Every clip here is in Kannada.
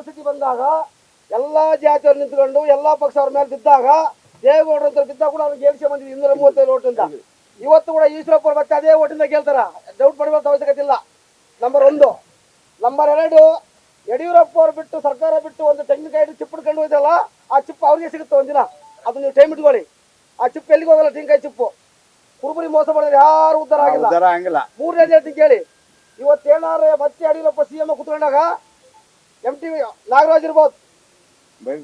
ಪರಿಸ್ಥಿತಿ ಬಂದಾಗ ಎಲ್ಲಾ ಜಾತಿಯವರು ನಿಂತ್ಕೊಂಡು ಎಲ್ಲ ಪಕ್ಷ ಅವ್ರ ಮೇಲೆ ಬಿದ್ದಾಗ ದೇವೇಗೌಡರ ಅಂತ ಬಿದ್ದಾಗ ಕೂಡ ಅವ್ರಿಗೆ ಗೆಲ್ಸಿ ಬಂದಿದ್ದು ಇನ್ನೂರ ಮೂವತ್ತೈದು ಅಂತ ಇವತ್ತು ಕೂಡ ಈಶ್ವರಪ್ಪ ಅವ್ರು ಮತ್ತೆ ಅದೇ ಓಟಿಂದ ಗೆಲ್ತಾರ. ಡೌಟ್ ಪಡುವಂತ ಅವಶ್ಯಕತೆ ಇಲ್ಲ. ನಂಬರ್ ಒಂದು. ನಂಬರ್ ಎರಡು ಯಡಿಯೂರಪ್ಪ ಅವ್ರು ಬಿಟ್ಟು ಸರ್ಕಾರ ಬಿಟ್ಟು ಒಂದು ತೆಂಗಿನಕಾಯಿ ಹಿಡಿದು ಚಿಪ್ಪು ಕಂಡು ಹೋಯ್ತಲ್ಲ ಆ ಚಿಪ್ಪು ಅವ್ರಿಗೆ ಸಿಗುತ್ತೆ ಒಂದಿನ. ಅದು ನೀವು ಟೈಮ್ ಇಟ್ಕೊಳ್ಳಿ. ಆ ಚಿಪ್ಪು ಎಲ್ಲಿಗೆ ಹೋಗಲ್ಲ ತೆಂಗಿನಕಾಯಿ ಚಿಪ್ಪು ಕುರುಬರಿ ಮೋಸ ಮಾಡಿದ್ರೆ ಯಾರು ಉದ್ದಾರ ಆಗಿಲ್ಲ. ಮೂರನೇ ಕೇಳಿ. ಇವತ್ತೇನಾರ ಮತ್ತೆ ಯಡಿಯೂರಪ್ಪ ಸಿ ಎಂ ಕುತ್ಕೊಂಡಾಗ ಎಂ ಟಿ ನಾಗರಾಜ್ ಇರ್ಬೋದು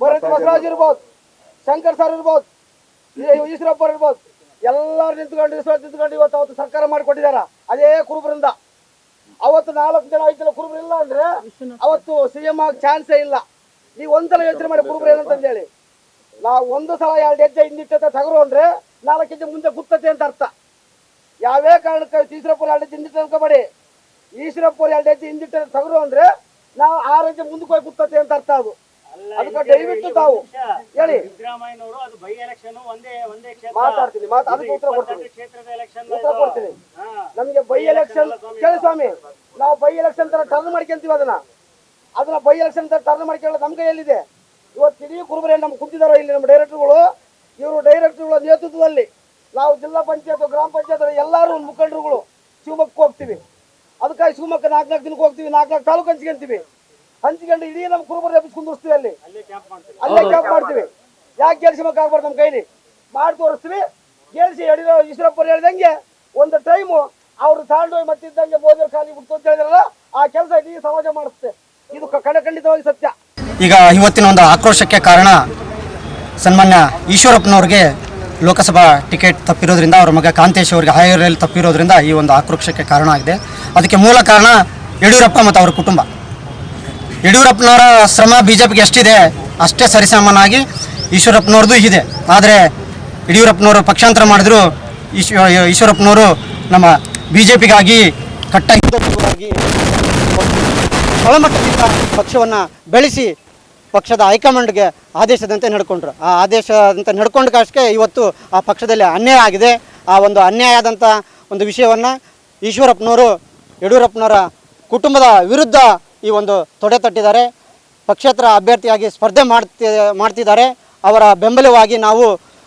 ಭರತ್ ಬಸವರಾಜ್ ಇರ್ಬೋದು. ಶಂಕರ್ ಸರ್ ಇರ್ಬೋದು ಈಶ್ವರಪ್ಪ ಅವ್ರು ಇರ್ಬೋದು ಎಲ್ಲರೂ ನಿಂತ್ಕೊಂಡು ಈಶ್ವರ ನಿಂತ್ಕೊಂಡು ಇವತ್ತು ಅವತ್ತು ಸರ್ಕಾರ ಮಾಡಿಕೊಟ್ಟಿದಾರ ಅದೇ ಕುರುಬರಿಂದ. ಅವತ್ತು ನಾಲ್ಕು ಜನ ಐದು ಜನ ಕುರುಬರು ಇಲ್ಲ ಅಂದ್ರೆ ಅವತ್ತು ಸಿ ಎಂ ಆಗ ಚಾನ್ಸೇ ಇಲ್ಲ. ನೀವು ಒಂದ್ಸಲ ಯೋಚನೆ ಮಾಡಿ ಕುರುಬರು ಏನಂತ ಹೇಳಿ. ನಾವು ಒಂದು ಸಲ ಎರಡು ಹೆಜ್ಜೆ ಹಿಂದಿಟ್ಟ ತಗರು ಅಂದ್ರೆ ನಾಲ್ಕು ಹೆಜ್ಜೆ ಮುಂದೆ ಗುತ್ತತೆ ಅಂತ ಅರ್ಥ. ಯಾವೇ ಕಾರಣಕ್ಕೆ ಈಶ್ವರಪ್ಪ ಎರಡು ಹೆಜ್ಜೆ ಹಿಂದಿಟ್ಟು ಅನ್ಕೋಬೇಡಿ. ಈಶ್ವರಪ್ಪ ಎರಡು ಹೆಜ್ಜೆ ಹಿಂದಿಟ್ಟ ತಗರು ಅಂದ್ರೆ ನಾವು ಆರೋಗ್ಯ ಮುಂದಕ್ಕೆ ಹೋಗಿ ಗುತ್ತತೆ ಅಂತ ಅರ್ಥ ಅದು. ಅದಕ್ಕೆ ದಯವಿಟ್ಟು ತಾವು ಹೇಳಿ. ಸಿದ್ದರಾಮಯ್ಯನವರು ಅದು ಬೈ ಎಲೆಕ್ಷನ್ ಒಂದೇ ಒಂದೇ ಕ್ಷೇತ್ರ. ಮಾತಾಡ್ತೀನಿ ಮಾತು ಅದಕ್ಕೆ ಉತ್ತರ ಕೊಡ್ತೀನಿ. ಕ್ಷೇತ್ರದ ಎಲೆಕ್ಷನ್ ಉತ್ತರ ಕೊಡ್ತೀನಿ. ನಮಗೆ ಬೈ ಎಲೆಕ್ಷನ್ ಕೇಳಿ ಸ್ವಾಮಿ. ನಾವು ಬೈ ಎಲೆಕ್ಷನ್ ತರ ಟರ್ನ್ ಮಾಡ್ಕೊಂತೀವಿ ಅದನ್ನ. ಅದನ್ನ ಬೈ ಎಲೆಕ್ಷನ್ ತರ ಟರ್ನ್ ಮಾಡ್ಕೊಳ್ಳೋದು ನಮ್ಮ ಕೈಯಲ್ಲಿದೆ. ಇವತ್ತು ಇಡೀ ಕುರುಬರೇ ನಮ್ಮ ಕುಂತಿದಾರೋ ಇಲ್ಲಿ ನಮ್ಮ ಡೈರೆಕ್ಟರ್ಗಳು ಇವರು ಡೈರೆಕ್ಟರ್ಗಳ ನೇತೃತ್ವದಲ್ಲಿ ನಾವು ಜಿಲ್ಲಾ ಪಂಚಾಯತ್ ಗ್ರಾಮ ಪಂಚಾಯತ್ ಎಲ್ಲರೂ ಮುಖಂಡರುಗಳು ಶಿವಮೊಗ್ಗಕ್ಕೆ ಹೋಗ್ತೀವಿ. ಅದಕ್ಕಾಗಿ ಶಿವಮೊಗ್ಗ ನಾಲ್ಕು ನಾಲ್ಕು ದಿನಕ್ಕೆ ಹೋಗ್ತೀವಿ ನಾಲ್ಕು ನಾಲ್ಕು ತಾಲೂಕು ಹಂಚ್ಕೊಂತೀವಿ ಹಂಚ್ಕೊಂಡು ಇಡೀ ನಮ್ಮ ಕುರುಬರ ಎಬ್ಬಿಸಿ ಕುಂದಿರ್ಸ್ತೀವಿ ಅಲ್ಲಿ. ಅಲ್ಲೇ ಕ್ಯಾಂಪ್ ಮಾಡ್ತೀವಿ. ಅಲ್ಲೇ ಕ್ಯಾಂಪ್ ಮಾಡ್ತೀವಿ. ಯಾಕೆ ಗೆಲ್ಸಿಮಕ್ಕೆ ಆಗ್ಬಾರ್ದು ನಮ್ಮ ಕೈಲಿ? ಮಾಡಿ ತೋರಿಸ್ತೀವಿ. ಗೆಲ್ಸಿ ಯಡಿಯೂರ ಈಶ್ವರಪ್ಪ ಹೇಳ್ದಂಗೆ ಒಂದು ಟೈಮು ಅವ್ರು ತಾಂಡೋಗಿ ಮತ್ತಿದ್ದಂಗೆ ಮೋದಿ ಖಾಲಿ ಬಿಡ್ತು ಅಂತ ಹೇಳಿದ್ರಲ್ಲ ಆ ಕೆಲಸ ಇಡೀ ಸಮಾಜ ಮಾಡುತ್ತೆ ಇದು ಕ- ಖಂಡಿತವಾಗಿ ಸತ್ಯ. ಈಗ ಇವತ್ತಿನ ಒಂದು ಆಕ್ರೋಶಕ್ಕೆ ಕಾರಣ ಸನ್ಮಾನ್ಯ ಈಶ್ವರಪ್ಪನವ್ರಿಗೆ ಲೋಕಸಭಾ ಟಿಕೆಟ್ ತಪ್ಪಿರೋದ್ರಿಂದ ಅವರ ಮಗ ಕಾಂತೇಶ್ ಅವರಿಗೆ ಹಾಯರಲ್ಲಿ ತಪ್ಪಿರೋದ್ರಿಂದ ಈ ಒಂದು ಆಕ್ರೋಶಕ್ಕೆ ಕಾರಣ ಆಗಿದೆ. ಅದಕ್ಕೆ ಮೂಲ ಕಾರಣ ಯಡಿಯೂರಪ್ಪ ಮತ್ತು ಅವರ ಕುಟುಂಬ. ಯಡಿಯೂರಪ್ಪನವರ ಶ್ರಮ ಬಿ ಜೆ ಪಿಗೆ ಎಷ್ಟಿದೆ, ಅಷ್ಟೇ ಸರಿಸಮಾನಾಗಿ ಈಶ್ವರಪ್ಪನವ್ರದ್ದು ಇದೆ. ಆದರೆ ಯಡಿಯೂರಪ್ಪನವರು ಪಕ್ಷಾಂತರ ಮಾಡಿದ್ರು ಈಶ್ವ ಈಶ್ವರಪ್ಪನವರು ನಮ್ಮ ಬಿ ಜೆ ಪಿಗಾಗಿ ಕಟ್ಟ ಹಿಂದೂ ಪಕ್ಷವನ್ನು ಬೆಳೆಸಿ ಪಕ್ಷದ ಹೈಕಮಾಂಡ್ಗೆ ಆದೇಶದಂತೆ ನಡ್ಕೊಂಡ್ರು. ಆ ಆದೇಶದಂತೆ ನಡ್ಕೊಂಡಕ್ಕಷ್ಟೇ ಇವತ್ತು ಆ ಪಕ್ಷದಲ್ಲಿ ಅನ್ಯಾಯ ಆಗಿದೆ. ಆ ಒಂದು ಅನ್ಯಾಯ ಆದಂಥ ಒಂದು ವಿಷಯವನ್ನು ಈಶ್ವರಪ್ಪನವರು, ಯಡಿಯೂರಪ್ಪನವರ ಕುಟುಂಬದ ವಿರುದ್ಧ ಈ ಒಂದು ತೊಡೆ ತಟ್ಟಿದ್ದಾರೆ. ಪಕ್ಷೇತರ ಅಭ್ಯರ್ಥಿಯಾಗಿ ಸ್ಪರ್ಧೆ ಮಾಡ್ತಿ, ಮಾಡ್ತಿದ್ದಾರೆ. ಅವರ ಬೆಂಬಲವಾಗಿ ನಾವು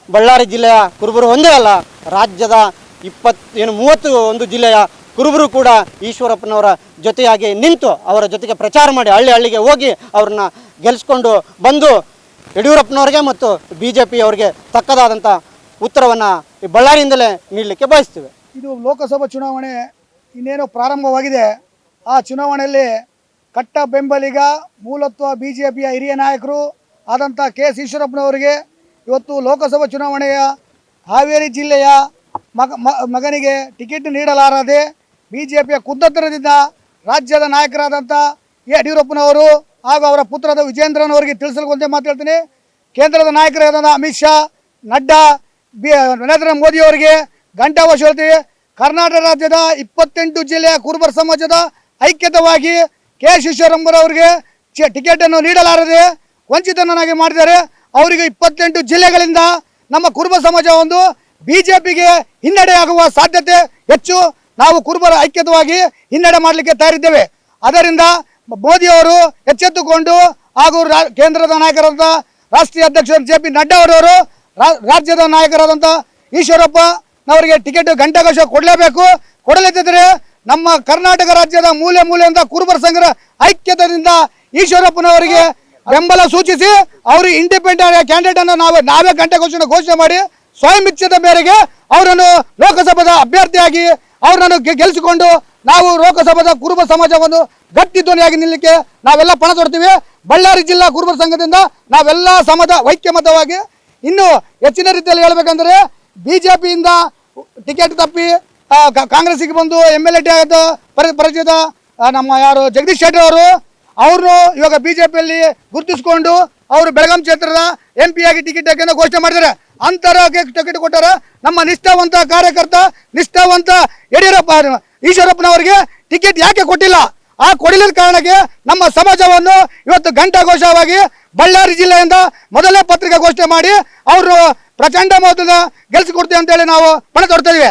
ಬಳ್ಳಾರಿ ಜಿಲ್ಲೆಯ ಕುರುಬರು ಒಂದೇ ಅಲ್ಲ, ರಾಜ್ಯದ ಇಪ್ಪತ್ತು ಏನು ಮೂವತ್ತು ಒಂದು ಜಿಲ್ಲೆಯ ಕುರುಬರು ಕೂಡ ಈಶ್ವರಪ್ಪನವರ ಜೊತೆಯಾಗಿ ನಿಂತು ಅವರ ಜೊತೆಗೆ ಪ್ರಚಾರ ಮಾಡಿ ಹಳ್ಳಿ ಹಳ್ಳಿಗೆ ಹೋಗಿ ಅವ್ರನ್ನ ಗೆಲ್ಲಿಸ್ಕೊಂಡು ಬಂದು ಯಡಿಯೂರಪ್ಪನವ್ರಿಗೆ ಮತ್ತು ಬಿ ಜೆ ಪಿಯವ್ರಿಗೆ ತಕ್ಕದಾದಂಥ ಉತ್ತರವನ್ನು ಈ ಬಳ್ಳಾರಿಯಿಂದಲೇ ನೀಡಲಿಕ್ಕೆ ಬಯಸ್ತೇವೆ. ಇದು ಲೋಕಸಭಾ ಚುನಾವಣೆ ಇನ್ನೇನು ಪ್ರಾರಂಭವಾಗಿದೆ. ಆ ಚುನಾವಣೆಯಲ್ಲಿ ಕಟ್ಟ ಬೆಂಬಲಿಗ ಮೂಲತ್ವ ಬಿ ಜೆ ಪಿಯ ಹಿರಿಯ ನಾಯಕರು ಆದಂಥ ಕೆ ಎಸ್ ಈಶ್ವರಪ್ಪನವರಿಗೆ ಇವತ್ತು ಲೋಕಸಭಾ ಚುನಾವಣೆಯ ಹಾವೇರಿ ಜಿಲ್ಲೆಯ ಮಗ ಮಗನಿಗೆ ಟಿಕೆಟ್ ನೀಡಲಾರದೆ ಬಿ ಜೆ ಪಿಯ ಕುದ್ದತ್ತರದಿಂದ ರಾಜ್ಯದ ನಾಯಕರಾದಂಥ ಯಡಿಯೂರಪ್ಪನವರು ಹಾಗೂ ಅವರ ಪುತ್ರದ ವಿಜೇಂದ್ರನವರಿಗೆ ತಿಳಿಸಲು ಒಂದೇ ಮಾತಾಡ್ತೀನಿ. ಕೇಂದ್ರದ ನಾಯಕರಾದ ಅಮಿತ್ ಶಾ, ನಡ್ಡಾ, ಬಿ, ನರೇಂದ್ರ ಮೋದಿ ಅವರಿಗೆ ಘಂಟಾವಶ ಹೇಳ್ತೀವಿ. ಕರ್ನಾಟಕ ರಾಜ್ಯದ ಇಪ್ಪತ್ತೆಂಟು ಜಿಲ್ಲೆಯ ಕುರುಬರ ಸಮಾಜದ ಐಕ್ಯತವಾಗಿ ಕೆ. ಶಿಶ್ವರಂಬರವರಿಗೆ ಟಿಕೆಟನ್ನು ನೀಡಲಾರದೆ ವಂಚಿತನಾಗಿ ಮಾಡಿದ್ದಾರೆ. ಅವರಿಗೆ ಇಪ್ಪತ್ತೆಂಟು ಜಿಲ್ಲೆಗಳಿಂದ ನಮ್ಮ ಕುರುಬ ಸಮಾಜ ಒಂದು ಬಿ ಜೆ ಪಿಗೆ ಹಿನ್ನಡೆಯಾಗುವ ಸಾಧ್ಯತೆ ಹೆಚ್ಚು. ನಾವು ಕುರುಬರ ಐಕ್ಯತವಾಗಿ ಹಿನ್ನಡೆ ಮಾಡಲಿಕ್ಕೆ ತಯಾರಿದ್ದೇವೆ. ಅದರಿಂದ ಮೋದಿಯವರು ಎಚ್ಚೆತ್ತುಕೊಂಡು ಹಾಗೂ ಕೇಂದ್ರದ ನಾಯಕರಾದ ರಾಷ್ಟ್ರೀಯ ಅಧ್ಯಕ್ಷ ಜೆ ಪಿ ನಡ್ಡಾ ಅವರವರು ರಾಜ್ಯದ ನಾಯಕರಾದಂಥ ಈಶ್ವರಪ್ಪ ಅವರಿಗೆ ಟಿಕೆಟ್ ಗಂಟೆಗೋಶ ಕೊಡಲೇಬೇಕು. ಕೊಡಲಿದ್ದರೆ ನಮ್ಮ ಕರ್ನಾಟಕ ರಾಜ್ಯದ ಮೂಲೆ ಮೂಲೆಯಿಂದ ಕುರುಬರ ಸಂಘರ ಐಕ್ಯತೆಯಿಂದ ಈಶ್ವರಪ್ಪನವರಿಗೆ ಬೆಂಬಲ ಸೂಚಿಸಿ ಅವರು ಇಂಡಿಪೆಂಡೆಂಟ್ ಕ್ಯಾಂಡಿಡೇಟ್ ಅನ್ನು ನಾವು ನಾವೇ ಗಂಟೆ ಘೋಷಣೆ ಮಾಡಿ ಸ್ವಯಂ ಇಚ್ಛೆದ ಮೇರೆಗೆ ಅವರನ್ನು ಲೋಕಸಭಾದ ಅಭ್ಯರ್ಥಿಯಾಗಿ ಅವರನ್ನು ಗೆಲ್ಲಿಸಿಕೊಂಡು ನಾವು ಲೋಕಸಭಾದ ಕುರುಬ ಸಮಾಜವನ್ನು ಗಟ್ಟಿ ಧ್ವನಿಯಾಗಿ ನಿಲ್ಲಕ್ಕೆ ನಾವೆಲ್ಲ ಪಣ ತೊಡ್ತೀವಿ. ಬಳ್ಳಾರಿ ಜಿಲ್ಲಾ ಕುರುಬರ ಸಂಘದಿಂದ ನಾವೆಲ್ಲ ಸಮಾಜ ವೈಕ್ಯಮತವಾಗಿ ಇನ್ನು ಹೆಚ್ಚಿನ ರೀತಿಯಲ್ಲಿ ಹೇಳಬೇಕಂದ್ರೆ ಬಿ ಜೆ ಪಿಯಿಂದ ಟಿಕೆಟ್ ತಪ್ಪಿ ಕಾಂಗ್ರೆಸ್ಸಿಗೆ ಬಂದು ಎಂ ಎಲ್ ಎ ಟಿ ಪರಿಚಯದ ನಮ್ಮ ಯಾರು ಜಗದೀಶ್ ಶೆಟ್ಟರ್ ಅವರು ಅವರು ಇವಾಗ ಬಿ ಜೆ ಪಿಯಲ್ಲಿ ಗುರುತಿಸಿಕೊಂಡು ಅವರು ಬೆಳಗಾಂ ಕ್ಷೇತ್ರದ ಎಂ ಪಿ ಆಗಿ ಟಿಕೆಟ್ ಹಾಕಿ ಘೋಷಣೆ ಮಾಡಿದ್ದಾರೆ. ಅಂತರ ಟಿಕೆಟ್ ಕೊಟ್ಟಾರೆ ನಮ್ಮ ನಿಷ್ಠಾವಂತ ಕಾರ್ಯಕರ್ತ, ನಿಷ್ಠಾವಂತ ಯಡಿಯೂರಪ್ಪ ಈಶ್ವರಪ್ಪನವರಿಗೆ ಟಿಕೆಟ್ ಯಾಕೆ ಕೊಟ್ಟಿಲ್ಲ? ಆ ಕೊಡಿಲಿದ ಕಾರಣಕ್ಕೆ ನಮ್ಮ ಸಮಾಜವನ್ನು ಇವತ್ತು ಘಂಟಾಘೋಷವಾಗಿ ಬಳ್ಳಾರಿ ಜಿಲ್ಲೆಯಿಂದ ಮೊದಲೇ ಪತ್ರಿಕೆ ಘೋಷಣೆ ಮಾಡಿ ಅವರು ಪ್ರಚಂಡ ಮಹತ್ವದ ಗೆಲ್ಸಿಕೊಡ್ತೀವಿ ಅಂತೇಳಿ ನಾವು ಪಣ ತೊಡ್ತೇವೆ